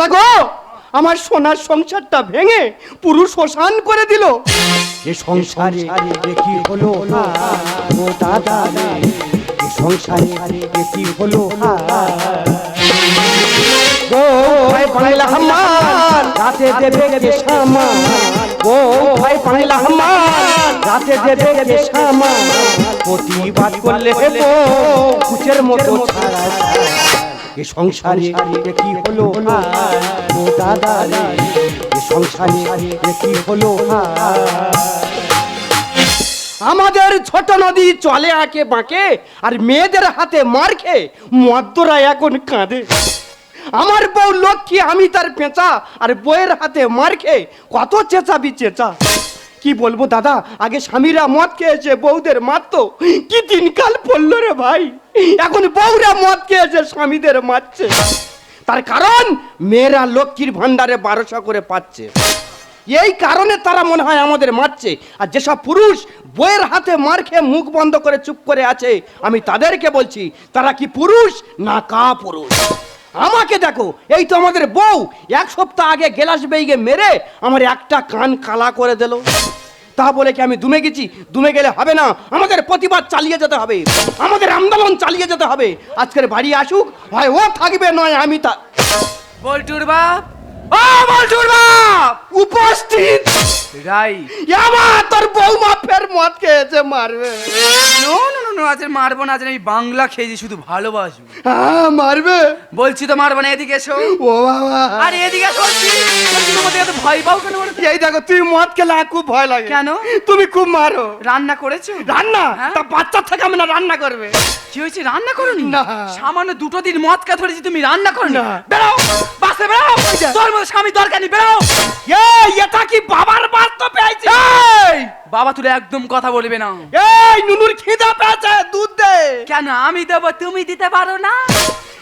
দাদা গো, আমার সোনার সংসারটা ভেঙে পুরো শ্মশান করে দিল। এ সংসারে হলো? ও দাদা সংসারে হলো ভাই রাতে দেবে কে সামান ভাই রাতে দেবে কে সামান প্রতিবাদ করলে কুচের মতো ছাড়া এ সংসারে কি হলো হায়? আমাদের ছোট নদী চলে আঁকে বাঁকে, আর মেয়েদের হাতে মার খেয়ে মদ্যরা এখন কাঁদে। আমার বউ লক্ষ্মী, আমি তার পেঁচা, আর বউয়ের হাতে মার খেয়ে কত চেঁচাবি চেঁচা। কি বলব দাদা, আগে স্বামীরা মদ খেয়েছে, বউদের মারতো কি দিনকাল পড়ল রে ভাই? এখন বউরা মদ খেয়েছে, স্বামীদের মারছে। তার কারণ মেয়েরা লক্ষ্মীর ভান্ডারে বারোশো করে পাচ্ছে। এই কারণে তারা মনে হয় আমাদের মারছে। আর যেসব পুরুষ বইয়ের হাতে মার খেয়ে মুখ বন্ধ করে চুপ করে আছে, আমি তাদেরকে বলছি, তারা কি পুরুষ না কা পুরুষ? আমাকে দেখো, এই তো আমাদের বউ, এক সপ্তাহ আগে গেলাস বেইগে মেরে আমার একটা কান কালা করে দিল। তা বলে কি আমি দুমে গেছি? দুমে গেলে হবে না। আমাদের প্রতিবাদ চালিয়ে যেতে হবে। আমাদের আন্দোলন চালিয়ে যেতে হবে। আজকের বাড়ি আসুক ভাই ও থাকবে, নয় আমি তা বল্টুর বাপ ও বল্টুর বাপ! উপস্থিত! রাই তোর বৌমা ফের মদ খেয়েছে মারবে। নো নো নো নো আজ মারবো না আজ আমি বাংলা খেয়েছি শুধু ভালোবাসবো। হ্যাঁ মারবে। বলছি তো মারবো না এদিকে এসো। ও বাবা। আরে এদিকে এসো তোমাদের এত ভয় পাও কেন এই দেখো তুই মদ খেলে খুব ভয় লাগে। কেন? তুমি খুব মারো। রান্না করেছ? রান্না? হ্যাঁ? তা বাচ্চা থেকে আমি না রান্না করবে? কি হয়েছে রান্না করোনি? না। সামান্য দুটো দিন মদ কা ধরেছি তুমি রান্না করো না। বাসে বেরাও তোর কোনো স্বামী দরকার নেই বেরো! এই এটা কি বাবার বার তো পেয়েছি? এই! বাবা তুলে একদম কথা বলবে না। এই নুনুর খিদা পেয়েছে দুধ দে। কেন আমি দেব তুমি দিতে পারো না?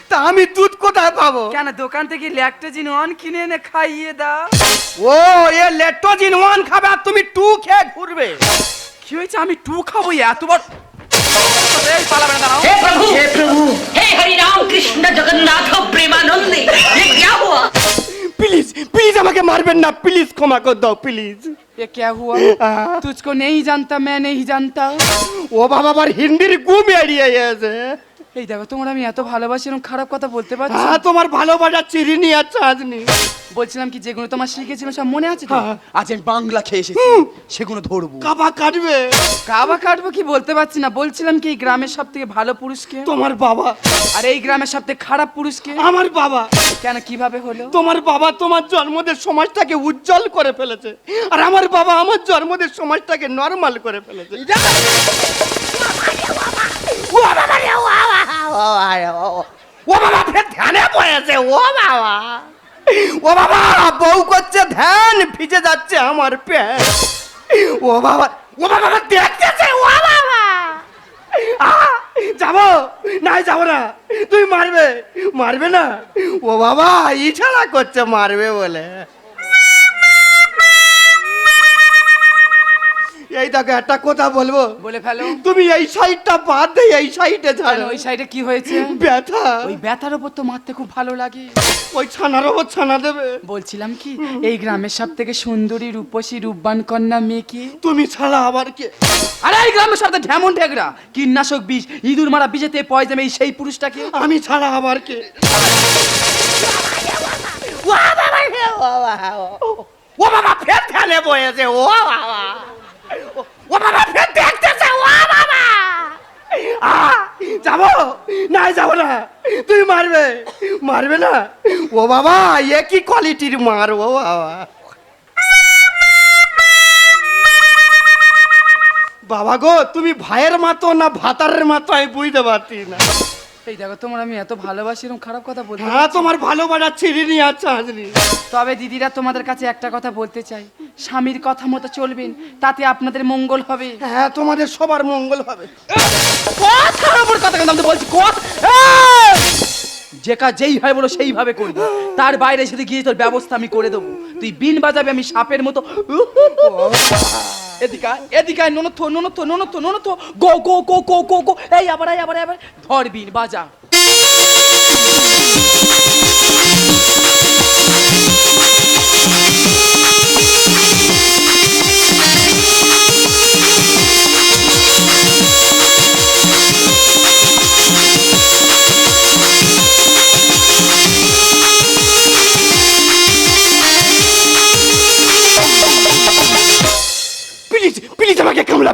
তা আমি দুধ কোথায় পাবো? কেন দোকান থেকে ল্যাকটোজিন ওয়ান কিনে এনে খাইয়ে দাও? ও এ ল্যাকটোজিন ওয়ান খাবে আর তুমি টু খেয়ে ঘুরবে। কি হয়েছে? আমি টু খাব এত বড় এই না হে প্রভু হে প্রভু হে হরি রাম কৃষ্ণ জগন্নাথ প্রেম প্লিজ আমাকে মারবেন না প্লিজ ক্ষমা করে দাও প্লিজ ये क्या हुआ हाँ। तुझको नहीं जानता मैं नहीं जानता ও বাবা আবার হিন্দির গুম এড়িয়ে গেছে এই দেখো তোমার আমি এত ভালোবাসি এরকম খারাপ কথা বলতে পারছি? হ্যাঁ তোমার ভালোবাসা চিরিনি আর চাঁদনি। বলছিলাম কি যেগুলো তোমার শিখেছিলাম সব মনে আছে তো? হ্যাঁ। আজ আমি বাংলা খেয়ে এসেছি সেগুলো ধরবো। কাবা কাটবে। কাবা কাটবো কি বলতে পারছি না বলছিলাম কি এই গ্রামের সব থেকে ভালো পুরুষকে? তোমার বাবা। আর এই গ্রামের সব থেকে খারাপ পুরুষকে? আমার বাবা। কেন কীভাবে হলো? তোমার বাবা তোমার জন্মদের সমাজটাকে উজ্জ্বল করে ফেলেছে। আর আমার বাবা আমার জন্মদের সমাজটাকে নর্মাল করে ফেলেছে। ও বাবা। ও বাবা, বউ করছে, ধ্যান ভিজে যাচ্ছে আমার প্যান্ট ও বাবা ও বাবা দেখতেছে, ও বাবা। যাব? নাই, যাব না। তুই মারবে? মারবে না? ও বাবা ইছাড়া করছে মারবে বলে। এই দেখো একটা কথা বলব? বলে ফেলো। তুমি এই সাইডটা বাদ দে এই সাইডে ছাড়ো। ওই সাইডে কি হয়েছে? ব্যথা। ওই ব্যথার উপর তো মারতে খুব ভালো লাগে। ওই ছানার ওপর ছানা দেবে। বলছিলাম কি এই গ্রামের সব থেকে সুন্দরী রূপসী রূপবান কন্যা মেয়ে কি? তুমি ছাড়া আবার কে? আরে এই গ্রামের সব থেকে ঢেমন ঠেকরা। কীটনাশক বিষ ইঁদুর মারা বিষেতে পয়জামে এই সেই পুরুষটাকে আমি ছাড়া আবার কে? ও বাবা ফের ধ্যানে বয়েছে ও বাবা। ও- বাবা ফের দেখতেছে ও বাবা আহ, যাব? নাই যাব না। তুই মারবে। মারবে না? ও বাবা এ কি কোয়ালিটির মার ও বাবা বাবা গো তুমি ভাইয়ের মতো না ভাতারের মতো আমি বুঝতে পারছি না। এই দেখো তোমার আমি এত ভালোবাসি এরকম খারাপ কথা বলতে হ্যাঁ তোমার ভালোবাসা ছিড়িনি আর চাঁদনি তবে দিদিরা তোমাদের কাছে একটা কথা বলতে চাই স্বামীর কথা মতো চলবেন তাতে আপনাদের মঙ্গল হবে। হ্যাঁ তোমাদের সবার মঙ্গল হবে। কথার উপর কথা কিন্তু আমি তো বলছি কথা যে কাজ যেই হয় বলো সেইভাবে করবি। তার বাইরে যদি গিয়ে তোর ব্যবস্থা আমি করে দেবো। তুই বিন বাজাবে আমি সাপের মতো। এদিকা এদিকা ননথ ননথ ননথ ননথ গো গো গো গো গো গো। এই আবার আবার আবার। ধর বিন বাজা।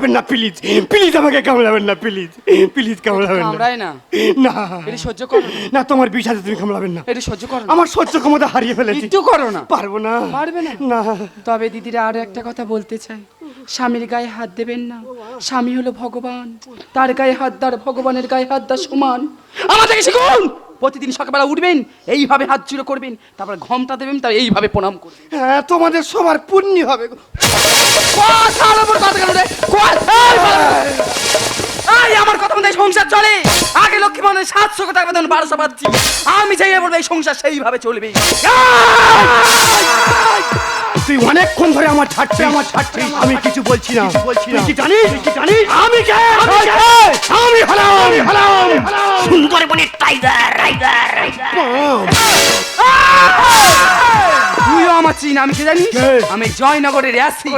কামড়াবেন না প্লিজ প্লিজ আমাকে কামড়াবেন না প্লিজ প্লিজ কামড়াবেন না। কামড়ায় না। না। এটি সহ্য করো না। তোমার বিষাদে তুমি কামড়াবেন না। এটি সহ্য করো না। আমার সহ্য ক্ষমতা হারিয়ে ফেলেছি। একটু করো না। পারব না। পারবে না। না। তবে দিদিরা আরও একটা কথা বলতে চাই স্বামীর গায়ে হাত দেবেন না। স্বামী হলো ভগবান। তার গায়ে হাত দার ভগবানের গায়ে হাত দার সমান। আমাদেরকে শিখুন! প্রতিদিন সকালবেলা উঠবেন এইভাবে হাত জুড়ে করবেন তারপর ঘমটা দেবেন তার এইভাবে প্রণাম করবেন হ্যাঁ তোমাদের সবার পুণ্য হবে গো। কথার উপর কথা কেন রে? কথা- এই বাবা! এই আমার কথা মতো সংসার চলে আগে লক্ষ্মী মানে সাতশো টাকা বেতন বারোশো পাচ্ছি আমি চাই বলব এই সংসার সেইভাবে চলবে তুই অনেকক্ষণ ধরে আমার ছাড়ছি আমার ছাড়ছি আমি কিছু বলছি না। বলছি না। কি জানিস? কি জানিস? আমি কে? আমি কে? আমি হলাম। আমি হলাম। সুন্দরবনের টাইগার টাইগার তুইও আমার চিন আমি কি জানিস? আমি জয়নগরের অ্যাসি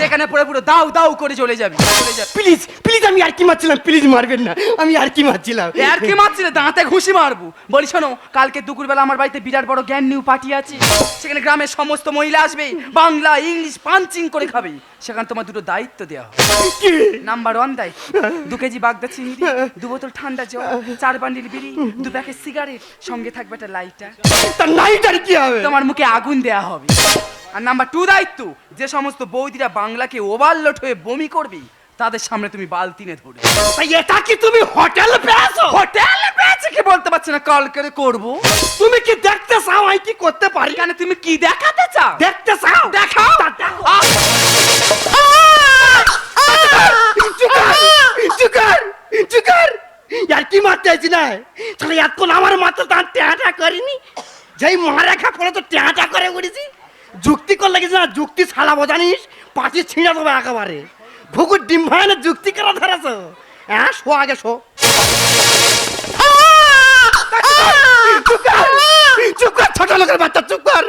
সেখানে পড়ে পুরো দাউ দাউ করে চলে যাবি। চলে যাবি প্লিজ প্লিজ আমি আর কি মারছিলাম? প্লিজ মারবেন না। আমি আর কি মারছিলাম? আর কি মারছিলে দাঁতে ঘুষি মারবো। বলি শোনো কালকে দুপুরবেলা আমার বাড়িতে বিরাট বড় জ্ঞান নিউ পার্টি আছে। সেখানে গ্রামের সমস্ত মহিলা আসবে বাংলা ইংলিশ পাঞ্চিং করে খাবে। সেখানে তোমার দুটো দায়িত্ব দেওয়া হবে। কি? নাম্বার ওয়ান দায়িত্ব। দু কেজি বাগদা চিংড়ি দু বোতল ঠান্ডা জল চার বান্ডিল বিড়ি দু প্যাকেট সিগারেট সঙ্গে থাকবে একটা লাইটার তার নাইট আর কি হবে? তোমার মুখে আগুন দেয়া হবে। আর নাম্বার টু দায়িত্ব যে সমস্ত বৌদিরা বাংলাকে ওভারলোড হয়ে বমি করবে তাদের সামনে তুমি বালতিনে ধরবে তাই এটা কি তুমি হোটেল পেয়েছ? হোটেলে পেয়েছে কি বলতে পারছি না কল করে করব। তুমি কি দেখতে চাও আমি কি করতে পারি? এখানে তুমি কি দেখাতে চাও? দেখতে চাও? দেখাও! চুকার চুকার আর কি মারতে আছি না? তাহলে এতক্ষণ আমার মাথা তার টেহাটা করিনি। যেই মহারেখা পড়ে করে তো ট্যাঁ করে উঠেছি যুক্তি করলে কিছু না যুক্তি ছাড়াবো জানিস? পাটি ছিঁড়া দেবো একেবারে। ভুকুর ডিম ভাইনে যুক্তি করা ধরেছ? হ্যাঁ শো আগে শো। চুপ কর, ছোট লোকের বাচ্চা চুপ কর।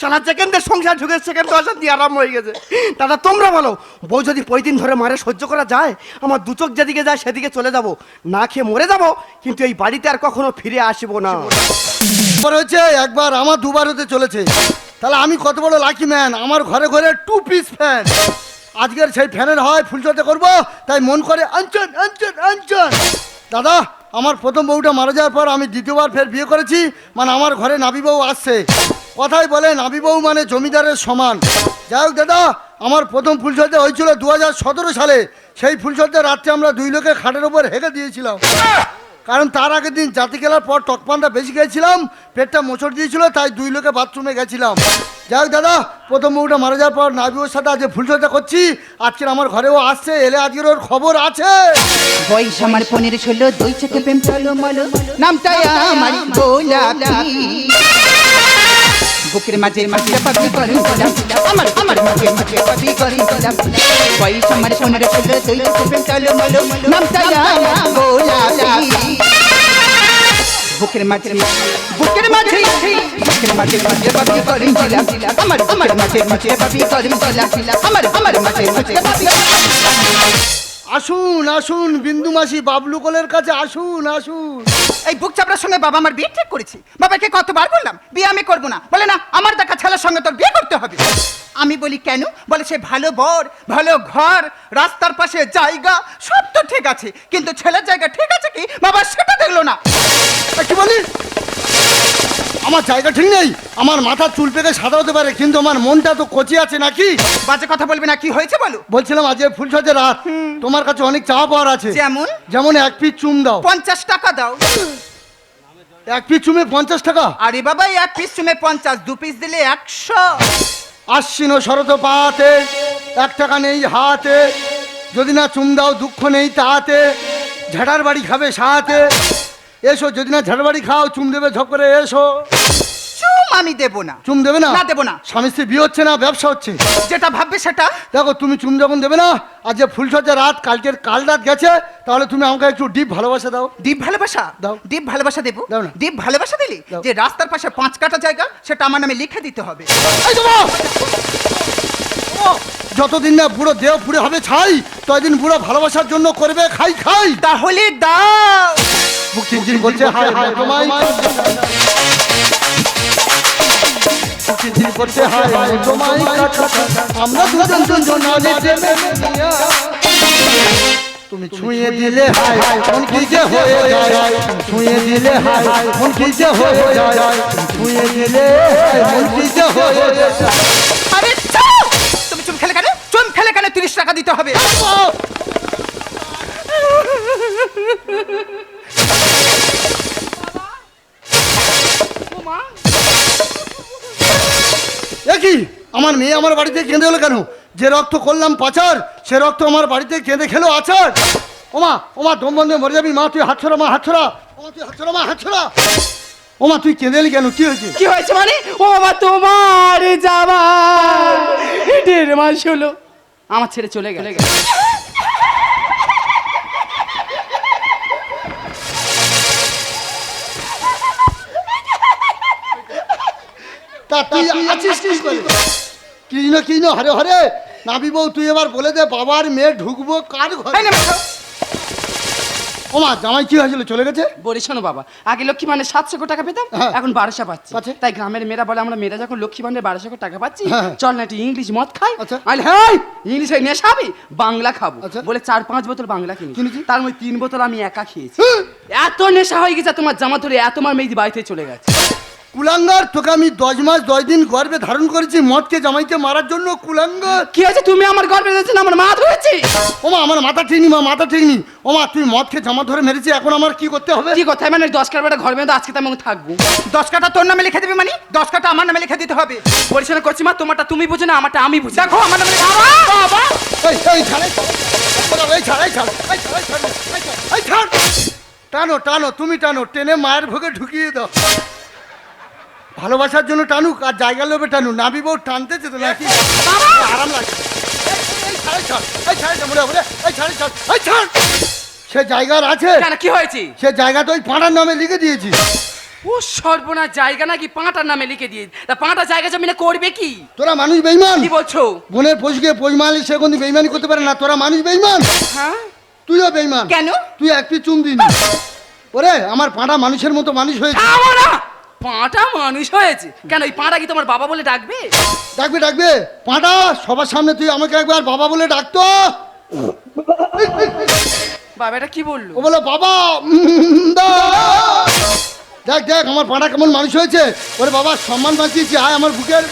সারা সেকেন্ডের সংসার ঢুকে সেকেন্ড দিয়ে আরাম হয়ে গেছে। দাদা, তোমরা বলো, বউ যদি দিন ধরে মারে, সহ্য করা যায়? আমার দু চোখ যেদিকে যায়, সেদিকে চলে যাব। না খেয়ে মরে যাব, কিন্তু এই বাড়িতে আর কখনো ফিরে আসব না। হয়েছে একবার আমার দুবার হতে চলেছে। তাহলে আমি কত বড় লাকি ম্যান আমার ঘরে ঘরে টু পিস ফ্যান আজকের সেই ফ্যানের হয় ফুলচতে করব, তাই মন করে আঞ্চন আঞ্চন আঞ্চন দাদা, আমার প্রথম বউটা মারা যাওয়ার পর আমি দ্বিতীয়বার ফের বিয়ে করেছি মানে আমার ঘরে নাবি বউ আসছে। কথাই বলে নাবি বউ মানে জমিদারের সমান। যাই হোক দাদা, আমার প্রথম ফুলসজ্জা হয়েছিল দু হাজার সতেরো সালে। সেই ফুলসজ্জা রাত্রে আমরা দুই লোকে খাটের ওপর হেঁকে দিয়েছিলাম। কারণ তার আগের দিন জাতি খেলার পর টকপানটা বেশি খেয়েছিলাম, পেটটা মোচড় দিয়েছিল, তাই দুই লোকে বাথরুমে গেছিলাম। যাই হোক দাদা, প্রথম বউটা মারা যাওয়ার পর নাবিওর সাথে আজকে ফুলসজ্জা করছি। আজকের আমার ঘরেও আসছে, এলে আজকের ওর খবর আছে। বয়স আমার পনেরো ষোলো, দুই চোখে প্রেম চলো মলো আমার গোলাপি। বুকের মাঝে মাঝে পাবি করিম গোলাপ আমার আমার মাঝে মাঝে পাবি করিম গোলাপ বয়স আমার ষোলো দুই চোখে প্রেম চলো মলো। আমার গোলাপি বুকের মাঝে বুকের মাঝে বুকের মাঝে মাঝে পাবি করিম গোলাপ আমার আমার মাঝে মাঝে পাবি করিম গোলাপ আমার আমার মাঝে মাঝে পাবি আসুন আসুন বিন্দু মাসি বাবলু কোলের কাছে আসুন আসুন। এই বুক চাপড়ার সঙ্গে বাবা আমার বিয়ে ঠিক করেছি। বাবাকে কতবার বললাম বিয়ে আমি করব না। বলে না আমার দেখা ছেলের সঙ্গে তোর বিয়ে করতে হবে। আমি বলি কেন? বলে সে ভালো বর ভালো ঘর রাস্তার পাশে জায়গা সব তো ঠিক আছে। কিন্তু ছেলের জায়গা ঠিক আছে কি? বাবা সেটা দেখল না। কি বলি? আমার জায়গা ঠিক নেই। আমার মাথার চুল পেকে সাদা হতে পারে কিন্তু আমার মনটা তো কচি আছে নাকি? বাজে কথা বলবে না কি হয়েছে বলো? বলছিলাম আজকে ফুলসজ্জা রাত। তোমার কাছে অনেক চা পাওয়ার আছে। যেমন? যেমন এক পিস চুম দাও। পঞ্চাশ টাকা দাও। এক পিস চুমে পঞ্চাশ টাকা? আরে বাবা এক পিস চুমে পঞ্চাশ দু পিস দিলে একশো। আশ্বিন শরত পাতে এক টাকা নেই হাতে। যদি না চুম দাও দুঃখ নেই তাতে। ঝাড়ার বাড়ি খাবে সাথে। এসো যদি না ঝাড়বাড়ি খাও চুম দেবে ঝপ করে এসো। চুম আমি দেবো না। চুম দেবে না? না, দেবো না। স্বামী স্ত্রী বিয়ে হচ্ছে না ব্যবসা হচ্ছে। যেটা ভাববে সেটা। দেখো তুমি চুম যখন দেবে না আজ যে ফুলসজ্জা রাত কালকের কাল রাত গেছে তাহলে তুমি আমাকে একটু ডিপ ভালোবাসা দাও। দীপ ভালোবাসা? দাও। দীপ ভালোবাসা দেবো? দাও না। দীপ ভালোবাসা দিলি। যে রাস্তার পাশে পাঁচ কাটা জায়গা সেটা আমার নামে লিখে দিতে হবে। এই যতদিন না বুড়ো দেহ পুড়ে হবে ছাই ততদিন বুড়ো ভালোবাসার জন্য করবে খাই খাই। তাহলে দাও। বুক চিনচিন করছে হায় হায় তোমায়। হয় আমরা দুজন দুজন তুমি ছুঁয়ে দিলে হায় মন কি যে হয়ে যায়। ছুঁয়ে দিলে হায় মন কি যে হয়ে যায়। ছুঁয়ে দিলে মন কি যে হয়ে যায়। তিরিশ টাকা দিতে হবে। একই আমার মেয়ে আমার বাড়িতে কেঁদে হলো কেন? যে রক্ত করলাম পাচার সে রক্ত আমার বাড়িতে কেঁদে খেলো আচার। ওমা ওমা দম বন্ধে মরে যাবি। মা তুই হাত ছড়া মা হাত ছড়া। ওমা তুই হাত ছড়া মা হাত ছড়া। ওমা তুই কেঁদে এলি কেন? কি হয়েছে? কি হয়েছে মানে? ও বাবা তোমার যাবা দেড় মাস হলো। আমার ছেড়ে চলে গেলে। তা তুই আছিস কি করে? কি না কি না হরে হরে। নাবি বউ তুই এবার বলে দে বাবার মেয়ে ঢুকবো কার ঘরে? ওমা জামাই কি হয়েছিল চলে গেছে বলি শোনো বাবা আগে লক্ষ্মী মানে সাতশো টাকা পেতাম হ্যাঁ। এখন বারোশো পাচ্ছি? তাই গ্রামের মেয়েরা বলে আমরা মেয়েরা যখন লক্ষ্মী মানে বারোশো টাকা পাচ্ছি হ্যাঁ। চল না একটু ইংলিশ মদ খাই আচ্ছা। আইল হ্যাঁ ইংলিশে নেশা আমি বাংলা খাব আচ্ছা। বলে চার পাঁচ বোতল বাংলা কিনি কিনেছি? তার মধ্যে তিন বোতল আমি একা খেয়েছি হ্যাঁ। এত নেশা হয়ে গেছে তোমার জামা ধরে এত আমার মেয়েদি বাড়িতে চলে গেছে কুলাঙ্গার তোকে আমি দশ মাস দশ দিন গর্বে ধারণ করেছি মদকে জামাইকে মারার জন্য কুলাঙ্গার। কি হয়েছে? তুমি আমার গর্বে না আমার মা ধরেছি? ওমা আমার মাথা ঠিক নি মা মাথা ঠিক নি ওমা তুই মদ খেয়ে জামা ধরে মেরেছি এখন আমার কি করতে হবে? কি কথা? মানে দশ কারবারে ঘর বেঁধে আজকে তো আমি থাকব। দশ কাটা তোর নামে লিখে দিবি মানে? দশ কাটা আমার নামে লিখে দিতে হবে। পরিচালনা করছি মা তোমারটা তুমি বুঝো না আমারটা আমি বুঝি। দেখো আমার নামে লিখে- বাবা! এই এই ছাড় এই ছাড়, এই ছাড় এই ছাড় এই ছাড়, এই ছাড়, এই ছাড়, এই ছাড়। টানো টানো তুমি টানো টেনে মায়ের ভোগে ঢুকিয়ে দাও। ভালোবাসার জন্য টানুক আর জায়গা লোভে টানু নাবি বউ টানতেছে তো নাকি? আরাম লাগে। সে জায়গার আছে। কি হয়েছে? সে জায়গাটা ওই পাড়ার নামে লিখে দিয়েছি। ও সর্বনা জায়গা নাকি পাঁটার নামে লিখে দিয়ে তা পাঁটা জায়গা জমিনে করবে কি? তোরা মানুষ বেইমান। কি বলছো? বোনের পশুকে পৈমালি সে কোন বেইমানি করতে পারে না। তোরা মানুষ বেইমান। হ্যাঁ? তুইও বেইমান। কেন? তুই এক পি চুম দিনি ওরে আমার পাড়া মানুষের মতো মানুষ হয়েছে। আমরা পাঁটা মানুষ হয়েছে। কেন এই পাঁটা কি তোমার বাবা বলে ডাকবে? ডাকবে ডাকবে। পাড়া সবার সামনে তুই আমাকে একবার বাবা বলে ডাকতো। বাবা এটা কি বলল? ও বলো বাবা। দেখ দেখ আমার পাড়া কেমন মানুষ হয়েছে। ওরে বাবা সম্মান বাঁচিয়েছি। আয় আমার বুকের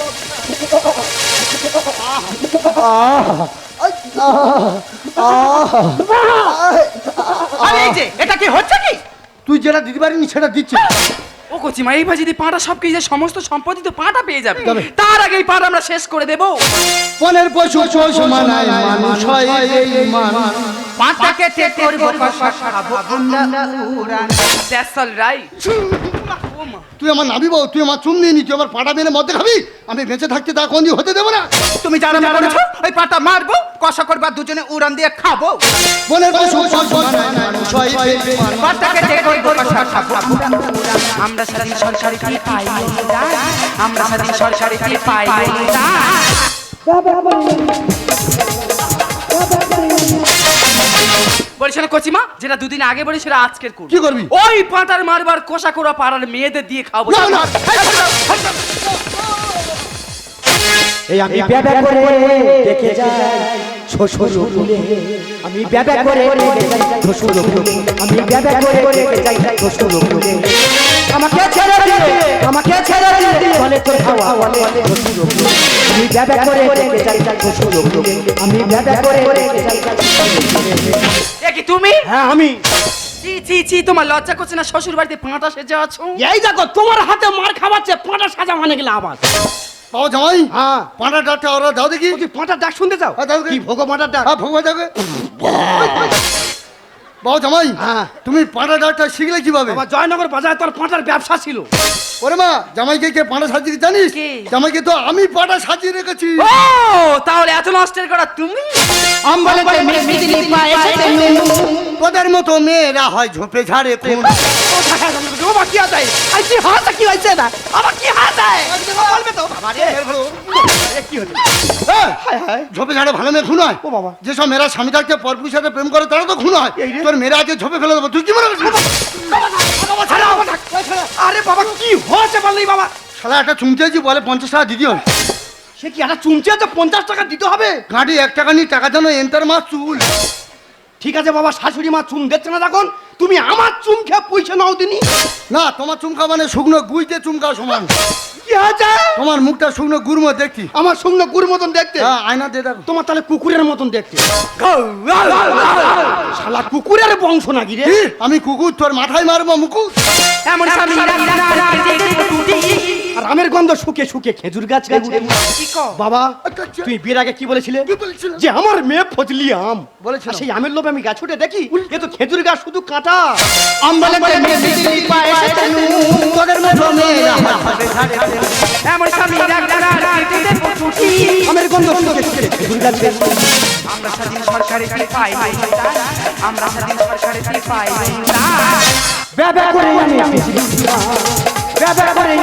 আরে এই যে এটা কি হচ্ছে কি? তুই যেটা দিতে পারিনি সেটা দিচ্ছি ও কচিমা এইবার যদি পাটা সব কিছু সমস্ত সম্পত্তি তো পাটা পেয়ে যাবে। তার আগে এই পাঁটা আমরা শেষ করে দেবো বনের পশু পশু মানায় মানুষ হয় বেঈমান। পাঁচটা কেটে করব কষা খাব। আমরা উড়ান দ্যাটস অল রাইট তুই আমার নাবি বউ তুই আমার চুম নিয়ে নি তুই আমার পাড়া মেরে মধ্যে খাবি? আমি বেঁচে থাকতে তা কোন হতে দেবো না। তুমি যারা করেছ? ওই পাটা মারবো কষা করবা দুজনে উড়ান দিয়ে খাব। বনের পশু পশু মানায় মানুষ বেঈমান। পাঁচটা কেটে করব কষা খাব। আমরা সারাদিন সরকারি কি পাই। আমরা সারাদিন সরকারি কি পাই অনুদান। বলিস না কচিমা যেটা দুদিন আগে বলি সেটা আজকের করব। কি করবি? ওই পাঁটার মারবার কোষা করা পাড়ার মেয়েদের দিয়ে খাব। এই আমি ব্যাবা করে দেখে যাই শ্বশুর কুলে আমি ব্যাবা করে দেখে যাই শ্বশুর কুলে আমি ব্যাবা করে দেখে যাই শ্বশুর কুলে আমাকে ছেড়ে দিলে আমাকে ছেড়ে দিলে বলে তোর খাওয়া বলে। আমি ব্যাবা করে দেখে যাই কুলে আমি ব্যাবা করে যাই কি তুমি? হ্যাঁ আমি। চি চি চি তোমার লজ্জা করছে না শ্বশুর বাড়িতে পাঁটা সেজে আছো? এই দেখো তোমার হাতে মার খাওয়াচ্ছে পাঁটা সাজা মানে গেলে আবার। বাবা জামাই হ্যাঁ। পাঁটা ডাকটা ওরা দাও দেখি। ও কি পাঁটার ডাক শুনতে চাও? হ্যাঁ, দাও কি ভোগো পাঁটার ডাক? হ্যাঁ ভগবান যাবে বাবা জামাই হ্যাঁ। তুমি পাঁটা ডাকটা শিখলে কীভাবে? বাবা জয়নগর বাজারে তোর পাঁটার ব্যবসা ছিল। ওরে মা জামাইকে কে পাঁটা সাজিয়ে জানিস? কে? জামাইকে তো আমি পাঁটা সাজিয়ে রেখেছি। ও তাহলে এত নষ্টের করা তুমি? তোদের মতো মেয়েরা হয় ঝোপে ঝাড়ে বাবা কি আছে? আই কি হয়েছে না আবার কি হাসা বলবে তো। বাবা রে কি হলো? হ্যাঁ, হায় হায়। ঝোপে ঝাড়ে ভালো মেয়ে খুন হয়। ও বাবা। যেসব মেয়েরা স্বামী থাকতে সাথে প্রেম করে তারা তো খুন হয়। তোর মেয়েরা আজকে ঝোপে ফেলে দেবো। তুই কি মনে। আরে বাবা কি হয়েছে বললি বাবা? শালা একটা চুমচেছি বলে পঞ্চাশ টাকা দিদি হয়। সে কি একটা পঞ্চাশ টাকা দিতে হবে? এক টাকা নিয়ে টাকা যেন এন্টার মাছ চুল। ঠিক আছে বাবা শাশুড়ি মা চুম দিচ্ছে না তখন। তুমি আমার চুম খেয়ে পয়সা নাও দিনি। না তোমার চুমকা মানে শুকনো গুইতে চুমকা সমান। কি তোমার মুখটা শুকনো গুরমো দেখছি আমার শুকনো গুর মতন দেখতে। হ্যাঁ আয়না দিয়ে দেখো। তোমার তাহলে কুকুরের মতন দেখতে। শালা কুকুরের বংশ নাকি রে? আমি কুকুর তোর মাথায় মারবো মুকুর এমন স্বামী আমের গন্ধ শুকে শুকে খেজুর গাছ? বাবা। তুই বিয়ের আগে কি বলেছিলে? যে আমার মেয়ে ফজলি আম। আর সেই আমের লোভে আমি গাছ উঠে দেখি এ তো খেজুর গাছ শুধু কাঁটা। আম বলে আমের গন্ধ শুকে শুকে খেজুর গাছ আমরা স্বাধীন সরকারের কি পাই? আমরা স্বাধীন সরকারের কি পাই? ব্যবহার করে আমি আমি। ব্যবহার করে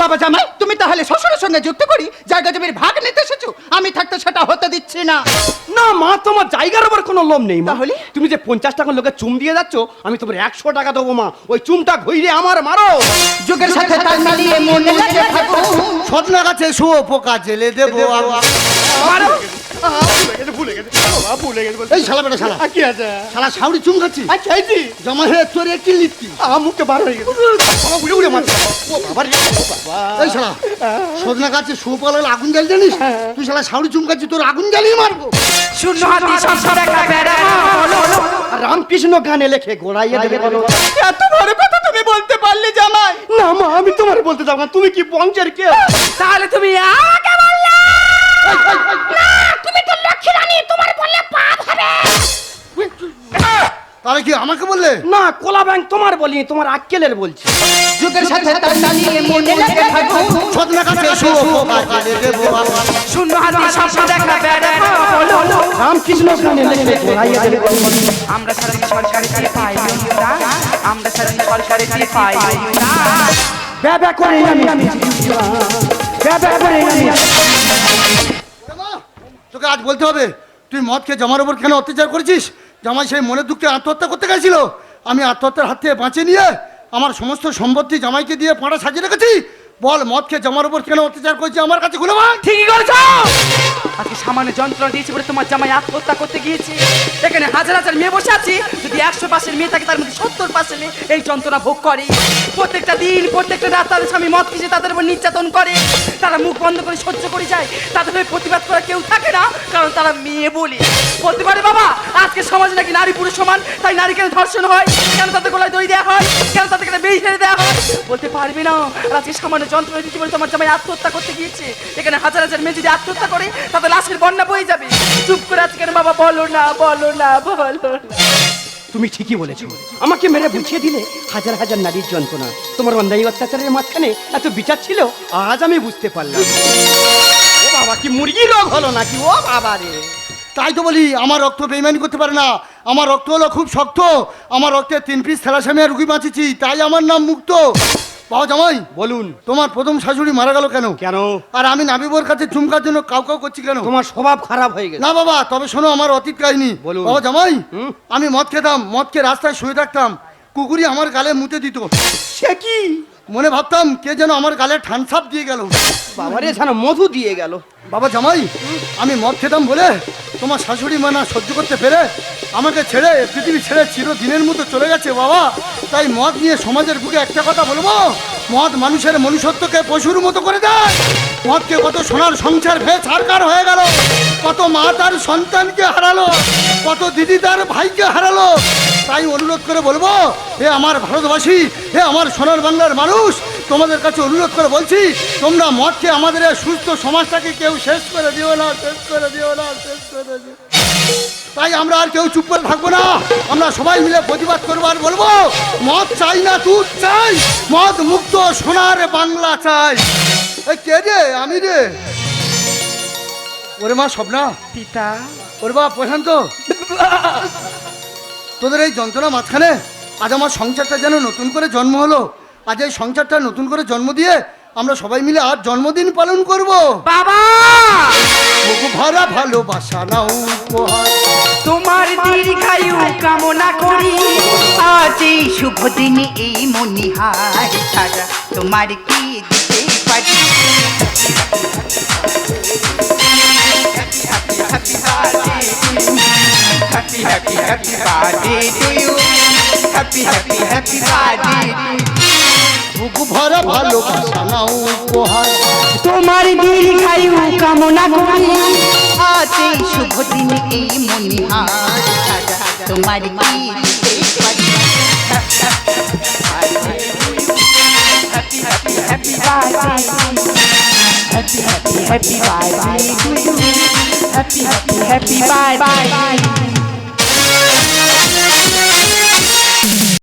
বাবা জামাই তুমি তাহলে শ্বশুরের সঙ্গে যুক্ত করি জায়গা জমির ভাগ নিতে এসেছ? আমি থাকতে সেটা হতে দিচ্ছি না। না মা তোমার জায়গার উপর কোনো লোম নেই। তাহলে? তুমি যে পঞ্চাশ টাকা লোকে চুম দিয়ে যাচ্ছ আমি তোমার একশো টাকা দেবো মা। ওই চুমটা ঘইরে আমার মারো। যুগের সাথে তাল মিলিয়ে মনে সজনা গাছে শুয়ো পোকা জেলে দেবো মারো। এই শালা বেটা শালা। কি আছে? শালা শাউরি চুম খাচ্ছি। আর খেয়েছি জামা তোর একটি লিখতি আমার মুখে বার হয়ে গেছে। বাবা উড়ে উড়ে মারছে। ও বাবা রে, বাবা। এই শালা। সজনা গাছে শুয়ো লাগলে আগুন জ্বাল জানিস? তুই শালা শাউরি চুম খাচ্ছি তোর আগুন জ্বালিয়ে মারবো। শূন্য হাতি সংসার একা বেড়া বলো, বলো। আর রামকৃষ্ণ গানে লেখে গোড়াইয়ে দেবে এত বড় কথা তুমি বলতে পারলে জামাই। না মা আমি তোমার বলতে যাব না। তুমি কি বংশের কে? তাহলে তুমি আমাকে বললে না কোলা ব্যাংক তোমার বলি তোমার আক্কেলের বলছি যুগের সাথে তাল মিলিয়ে মনে লাগে থাকো সজনা গাছে শুয়ো পোকা জেলে দেবো শূন্য হাতি সংসার একা বেড়া বলো, বলো। রামকৃষ্ণ গানে লেখে গোড়াইয়ে দেবে বলো আমরা স্বাধীন সরকারের কি পাই? আমরা স্বাধীন সরকারের কি পাই অনুদান? ব্যবহার করে আমি আমি ব্যবহার করে আমি তোকে আজ বলতে হবে তুই মদ খেয়ে জমার উপর কেন অত্যাচার করেছিস জামাই সেই মনের দুঃখে আত্মহত্যা করতে গেছিল। আমি আত্মহত্যার হাত থেকে বাঁচিয়ে নিয়ে আমার সমস্ত সম্পত্তি জামাইকে দিয়ে পাড়া সাজিয়ে রেখেছি। বল, মদ খেয়ে জামার উপর কেন অত্যাচার করছে? আমার কাছে খুলে বল। ঠিকই করেছ। আজকে সামান্য যন্ত্রণা দিয়েছি বলে তোমার জামাই আত্মহত্যা করতে গিয়েছি। এখানে হাজার হাজার মেয়ে বসে আছি। যদি একশো পাশের মেয়ে থাকে, তার মধ্যে সত্তর পাশের মেয়ে এই যন্ত্রণা ভোগ করে। প্রত্যেকটা দিন, প্রত্যেকটা রাত তাদের স্বামী মদ পিছিয়ে তাদের উপর নির্যাতন করে। তারা মুখ বন্ধ করে সহ্য করে যায়। তাদের হয়ে প্রতিবাদ করা কেউ থাকে না, কারণ তারা মেয়ে বলে। বলতে পারে বাবা, আজকে সমাজে নাকি নারী পুরুষ সমান, তাই নারী কেন ধর্ষণ হয়। কেন তাদের গলায় দড়ি দেওয়া হয়? কেন তাদেরকে বেই ফেলে দেওয়া হয়? বলতে পারবে না। আজকে সামান্য যন্ত্রণা দিচ্ছি বলে তোমার জামাই আত্মহত্যা করতে গিয়েছে। এখানে হাজার হাজার মেয়ে যদি আত্মহত্যা করে তাদের লাশের বন্যা বয়ে যাবে। চুপ করে আজকে কেন বাবা? বলো না বলো না বলো না। তুমি ঠিকই বলেছ। আমাকে মেরে বুঝিয়ে দিলে হাজার হাজার নারীর যন্ত্রণা। তোমার অন্যায় অত্যাচারের মাঝখানে এত বিচার ছিল আজ আমি বুঝতে পারলাম। ও বাবা কি মুরগি রোগ হলো নাকি? ও বাবা রে। তাই তো বলি আমার রক্ত বেইমানি করতে পারে না। আমার রক্ত হলো খুব শক্ত। আমার রক্তে তিন পিস থ্যালাসেমিয়া রুগী বাঁচিয়েছি তাই আমার নাম মুক্ত। বাবা জামাই বলুন। তোমার প্রথম শাশুড়ি মারা গেল কেন? কেন? আর আমি নাবিবর কাছে চুমকার জন্য কাউ কাউ করছি কেন? তোমার স্বভাব খারাপ হয়ে গেছে। না বাবা তবে শোনো আমার অতীত কাহিনী। বলুন। বাবা জামাই? আমি মদ খেতাম মদ খেয়ে রাস্তায় শুয়ে থাকতাম কুকুরি আমার গালে মুতে দিত। সে কি? মনে ভাবতাম কে যেন আমার গালে ঠানসাপ দিয়ে গেল। বাবা রে যেন মধু দিয়ে গেল। বাবা জামাই আমি মদ খেতাম বলে তোমার শাশুড়ি মানা সহ্য করতে পেরে আমাকে ছেড়ে পৃথিবী ছেড়ে চিরদিনের মতো চলে গেছে বাবা। তাই মদ নিয়ে সমাজের বুকে একটা কথা বলব? মদ মানুষের মনুষ্যত্বকে পশুর মতো করে দেয়। মদকে কত সোনার সংসার ভেয়ে ছাড়কার হয়ে গেল। কত মা তার সন্তানকে হারালো। কত দিদি তার ভাইকে হারালো। তাই অনুরোধ করে বলব, হে আমার ভারতবাসী, হে আমার সোনার বাংলার মানুষ, তোমাদের কাছে অনুরোধ করে বলছি, তোমরা মদকে আমাদের সুস্থ সমাজটাকে কেউ শেষ করে দিও না, শেষ করে দিও না, শেষ করে দিও। তাই আমরা আর কেউ চুপ করে থাকব না। আমরা সবাই মিলে প্রতিবাদ করব আর বলব মদ চাই না দুধ চাই মদ মুক্ত সোনার বাংলা চাই। এই কে রে? আমি রে? ওরে মা স্বপ্না। পিতা ওরে বাবা প্রশান্ত। তোদের এই যন্ত্রণা মাঝখানে আজ আমার সংসারটা যেন নতুন করে জন্ম হলো। আজ এই সংসারটা নতুন করে জন্ম দিয়ে আমরা সবাই মিলে আর জন্মদিন পালন করব। বাবা! বুক ভরা ভালোবাসা নাও উপহার তোমার দীর্ঘায়ু কামনা করি আজ এই শুভ দিনে এই মনিহার ছাড়া তোমার কি দিতে পারি Happy, happy, happy birthday to you. Happy, happy, happy birthday to you. বুক ভরা ভালোবাসা নাও উপহার তোমার দীর্ঘায়ু কামনা করি আজ এই শুভ দিনে এই মনিহার তোমার কি পারি happy happy bye bye happy happy happy bye bye